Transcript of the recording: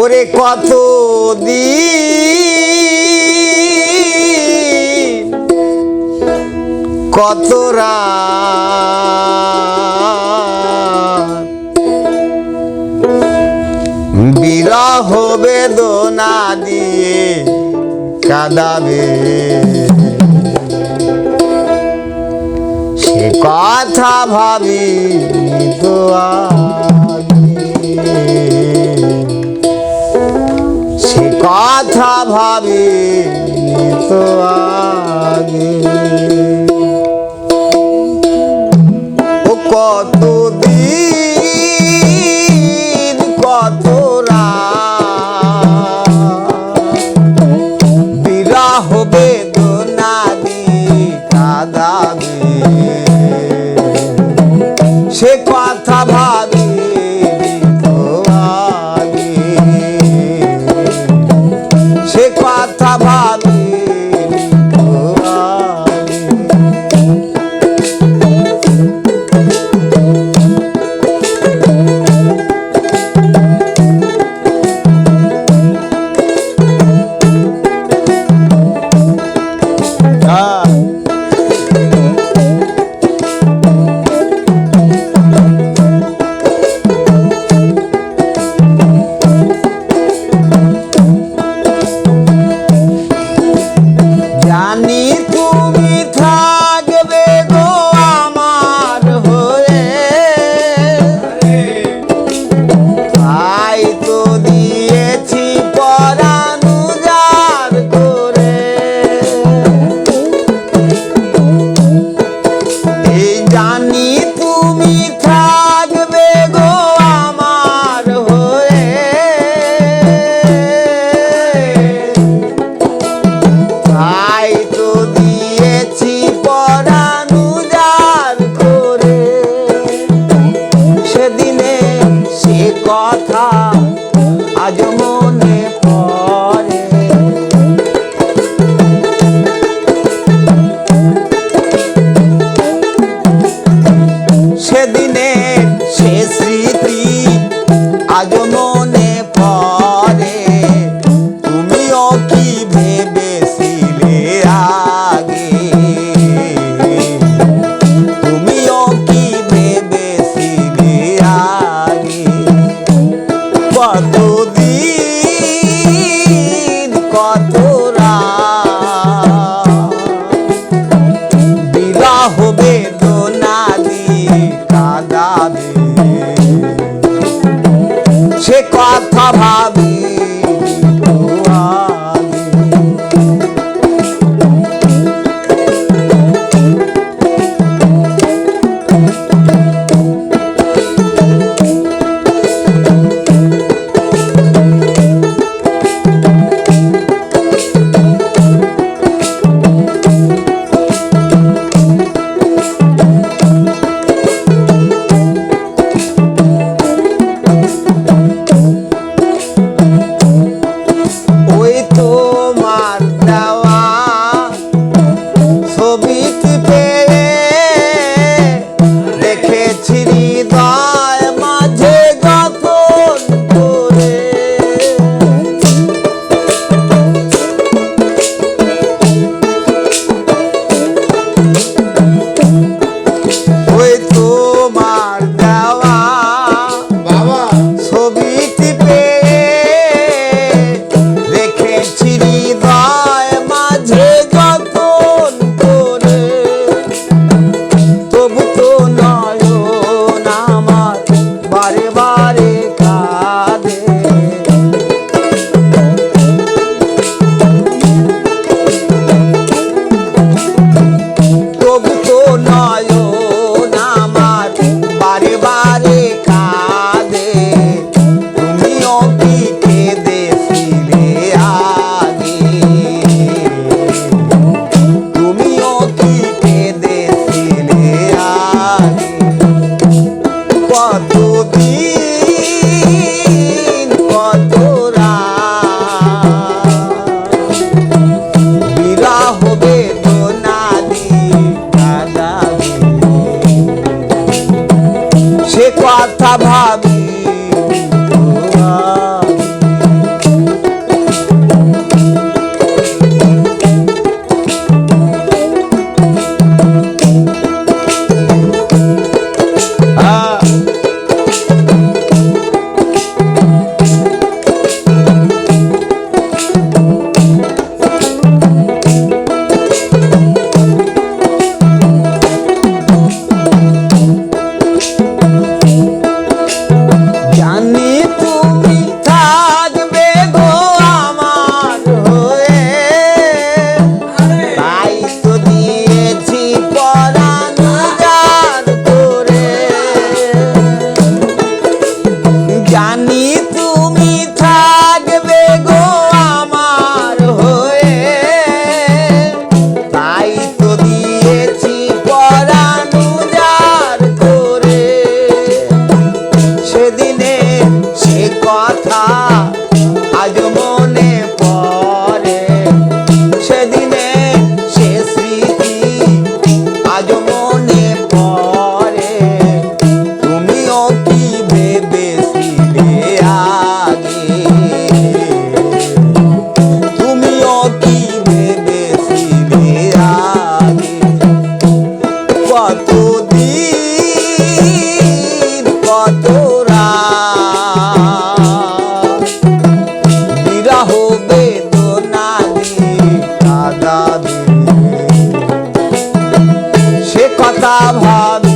ওরে কত দিন কত বিরহ বেদনা দিয়ে কাঁদাবে। সে কথা ভাবি তো। ভাবি তো আগে। ও কত দিন কত কাঁদাবে। কথা আজ মনে পড়ে। সেদিনে সে স্মৃতি আজ ভাবি chicote সে কথা